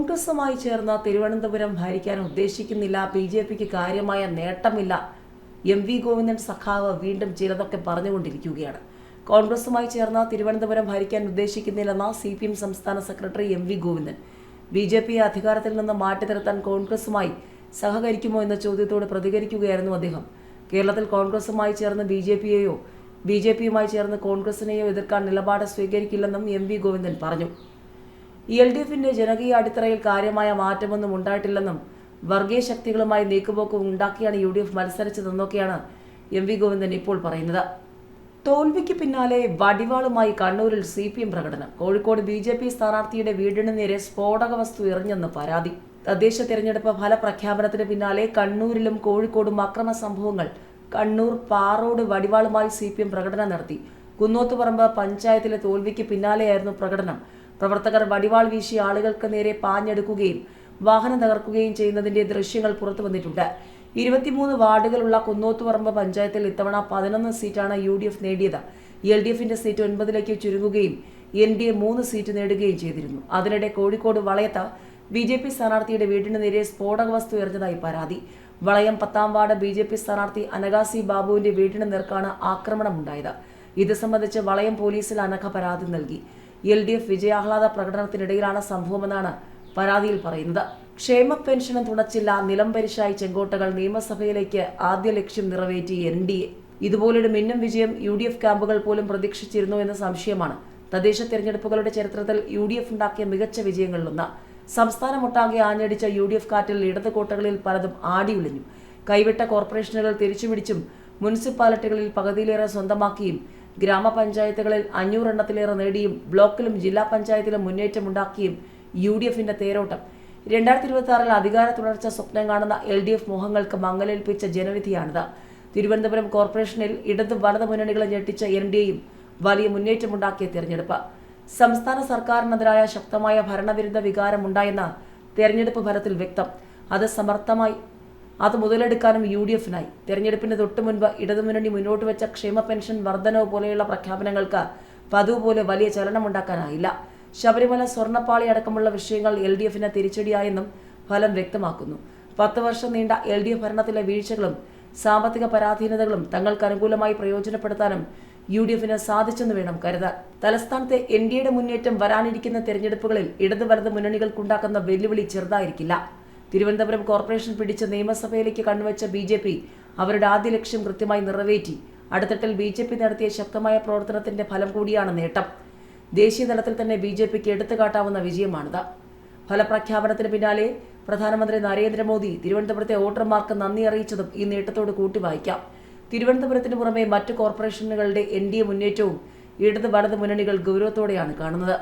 കോൺഗ്രസുമായി ചേർന്ന് തിരുവനന്തപുരം ഭരിക്കാൻ ഉദ്ദേശിക്കുന്നില്ല. ബി ജെ പിക്ക് കാര്യമായ നേട്ടമില്ല. എം വി ഗോവിന്ദൻ സഖാവ് വീണ്ടും ചിലതൊക്കെ പറഞ്ഞുകൊണ്ടിരിക്കുകയാണ്. കോൺഗ്രസുമായി ചേർന്ന് തിരുവനന്തപുരം ഭരിക്കാൻ ഉദ്ദേശിക്കുന്നില്ലെന്ന സി പി എം സംസ്ഥാന secretary M V Govindan. B J പിയെ അധികാരത്തിൽ നിന്ന് മാറ്റി നിർത്താൻ കോൺഗ്രസുമായി സഹകരിക്കുമോ എന്ന ചോദ്യത്തോട് പ്രതികരിക്കുകയായിരുന്നു അദ്ദേഹം. കേരളത്തിൽ കോൺഗ്രസുമായി ചേർന്ന് ബി ജെ പിയെയോ ബി ജെ പിയുമായി ചേർന്ന് കോൺഗ്രസിനെയോ എതിർക്കാൻ നിലപാട് സ്വീകരിക്കില്ലെന്നും എം വി ഗോവിന്ദൻ പറഞ്ഞു. എൽ ഡി എഫിന്റെ ജനകീയ അടിത്തറയിൽ കാര്യമായ മാറ്റമൊന്നും ഉണ്ടായിട്ടില്ലെന്നും വർഗീയ ശക്തികളുമായി നീക്കുപോക്ക് ഉണ്ടാക്കിയാണ് യു ഡി എഫ് മത്സരിച്ചതെന്നൊക്കെയാണ് എം വി ഗോവിന്ദൻ ഇപ്പോൾ പറയുന്നത്. തോൽവിക്ക് പിന്നാലെ വടിവാളുമായി കണ്ണൂരിൽ സി പി എം പ്രകടനം. കോഴിക്കോട് ബി ജെ പി സ്ഥാനാർത്ഥിയുടെ വീടിന് നേരെ സ്ഫോടക വസ്തു എറിഞ്ഞെന്ന് പരാതി. തദ്ദേശ തെരഞ്ഞെടുപ്പ് ഫലപ്രഖ്യാപനത്തിന് പിന്നാലെ കണ്ണൂരിലും കോഴിക്കോടും അക്രമ സംഭവങ്ങൾ കണ്ണൂർ പാറോട് വടിവാളുമായി സി പി എം പ്രകടനം നടത്തി. കുന്നോത്തുപറമ്പ് പഞ്ചായത്തിലെ തോൽവിക്ക് പിന്നാലെയായിരുന്നു പ്രകടനം. പ്രവർത്തകർ വടിവാൾ വീശി ആളുകൾക്ക് നേരെ പാഞ്ഞെടുക്കുകയും വാഹനം തകർക്കുകയും ചെയ്യുന്നതിന്റെ ദൃശ്യങ്ങൾ പുറത്തു വന്നിട്ടുണ്ട്. ഇരുപത്തിമൂന്ന് വാർഡുകളുള്ള കുന്നോത്തുപറമ്പ് പഞ്ചായത്തിൽ ഇത്തവണ പതിനൊന്ന് സീറ്റാണ് യു ഡി എഫ് നേടിയത്. എൽ ഡി എഫിന്റെ സീറ്റ് ഒൻപതിലേക്ക് ചുരുങ്ങുകയും എൻ ഡി എ മൂന്ന് സീറ്റ് നേടുകയും ചെയ്തിരുന്നു. അതിനിടെ കോഴിക്കോട് വളയത്ത് ബി ജെ പി സ്ഥാനാർത്ഥിയുടെ വീടിന് നേരെ സ്ഫോടക വസ്തു എറിഞ്ഞതായി പരാതി. വളയം പത്താം വാർഡ് ബി ജെ പി സ്ഥാനാർത്ഥി അനഗാസി ബാബുവിന്റെ വീടിന് നേർക്കാണ് ആക്രമണമുണ്ടായത്. ഇത് സംബന്ധിച്ച് വളയം പോലീസിൽ അനഘ പരാതി നൽകി. എൽ ഡി എഫ് വിജയാഹ്ലാദ പ്രകടനത്തിനിടയിലാണ് സംഭവമെന്നാണ് പരാതിയിൽ പറയുന്നത്. ക്ഷേമ പെൻഷനും തുണച്ചില്ല നിലംപരിശായി ചെങ്കോട്ടകൾ നിയമസഭയിലേക്ക് ആദ്യ ലക്ഷ്യം നിറവേറ്റി എൻ ഡി എ. ഇതുപോലൊരു മിന്നും വിജയം യു ഡി എഫ് ക്യാമ്പുകൾ പോലും പ്രതീക്ഷിച്ചിരുന്നു എന്ന സംശയമാണ്. തദ്ദേശ തെരഞ്ഞെടുപ്പുകളുടെ ചരിത്രത്തിൽ യു ഡി എഫ് ഉണ്ടാക്കിയ മികച്ച വിജയങ്ങളിലൊന്ന്. സംസ്ഥാനമൊട്ടാകെ ആഞ്ഞടിച്ച യു ഡി എഫ് കാറ്റിൽ ഇടത് കോട്ടകളിൽ പലതും ആടിയുളിഞ്ഞു കൈവിട്ട കോർപ്പറേഷനുകൾ തിരിച്ചുപിടിച്ചും മുനിസിപ്പാലിറ്റികളിൽ പകുതിയിലേറെ സ്വന്തമാക്കിയും ഗ്രാമപഞ്ചായത്തുകളിൽ അഞ്ഞൂറെണ്ണത്തിലേറെ നേടിയും ബ്ലോക്കിലും ജില്ലാ പഞ്ചായത്തിലും മുന്നേറ്റമുണ്ടാക്കിയും യു ഡി എഫിന്റെ തേരോട്ടം. രണ്ടായിരത്തി ഇരുപത്തി ആറിൽ അധികാര തുടർച്ച സ്വപ്നം കാണുന്ന എൽ ഡി എഫ് മോഹങ്ങൾക്ക് മങ്ങലേൽപ്പിച്ച ജനവിധിയാണിത്. തിരുവനന്തപുരം കോർപ്പറേഷനിൽ ഇടത് വലത് മുന്നണികളെ ഞെട്ടിച്ച എൻ ഡി എയും വലിയ മുന്നേറ്റമുണ്ടാക്കിയ തെരഞ്ഞെടുപ്പ്. സംസ്ഥാന സർക്കാരിനെതിരായ ശക്തമായ ഭരണവിരുദ്ധ വികാരമുണ്ടായെന്ന് തെരഞ്ഞെടുപ്പ് ഫലത്തിൽ വ്യക്തം. അത് സമർത്ഥമായി അത് മുതലെടുക്കാനും യു ഡി എഫിനായി തെരഞ്ഞെടുപ്പിന് തൊട്ടു മുൻപ് ഇടതുമുന്നണി മുന്നോട്ട് വെച്ച ക്ഷേമ പെൻഷൻ വർധനവ് പോലെയുള്ള പ്രഖ്യാപനങ്ങൾക്ക് പതിവ് പോലെ വലിയ ചലനമുണ്ടാക്കാനായില്ല. ശബരിമല സ്വർണപ്പാളി അടക്കമുള്ള വിഷയങ്ങൾ എൽ ഡി എഫിന് തിരിച്ചടിയായെന്നും ഫലം വ്യക്തമാക്കുന്നു. പത്ത് വർഷം നീണ്ട എൽ ഡി എഫ് ഭരണത്തിലെ വീഴ്ചകളും സാമ്പത്തിക പരാധീനതകളും തങ്ങൾക്ക് അനുകൂലമായി പ്രയോജനപ്പെടുത്താനും യു ഡി എഫിന് സാധിച്ചെന്ന് വേണം കരുതാൻ. തലസ്ഥാനത്തെ എൻ ഡി എയുടെ മുന്നേറ്റം വരാനിരിക്കുന്ന തെരഞ്ഞെടുപ്പുകളിൽ ഇടതു വലത് മുന്നണികൾക്കുണ്ടാക്കുന്ന വെല്ലുവിളി ചെറുതായിരിക്കില്ല. തിരുവനന്തപുരം കോർപ്പറേഷൻ പിടിച്ച നിയമസഭയിലേക്ക് കണ്ണുവച്ച ബി ജെ പി അവരുടെ ആദ്യ ലക്ഷ്യം കൃത്യമായി നിറവേറ്റി. അടുത്തിട്ടിൽ ബി ജെ പി നടത്തിയ ശക്തമായ പ്രവർത്തനത്തിന്റെ ഫലം കൂടിയാണ് നേട്ടം. ദേശീയ തലത്തിൽ തന്നെ ബി ജെ പിക്ക് എടുത്തുകാട്ടാവുന്ന വിജയമാണിത്. ഫലപ്രഖ്യാപനത്തിന് പിന്നാലെ പ്രധാനമന്ത്രി നരേന്ദ്രമോദി തിരുവനന്തപുരത്തെ വോട്ടർമാർക്ക് നന്ദി അറിയിച്ചതും ഈ നേട്ടത്തോട് കൂട്ടിവായിക്കാം. തിരുവനന്തപുരത്തിന് പുറമെ മറ്റ് കോർപ്പറേഷനുകളുടെ എൻ ഡി എ മുന്നേറ്റവും ഇടത് വലത് മുന്നണികൾ ഗൗരവത്തോടെയാണ് കാണുന്നത്.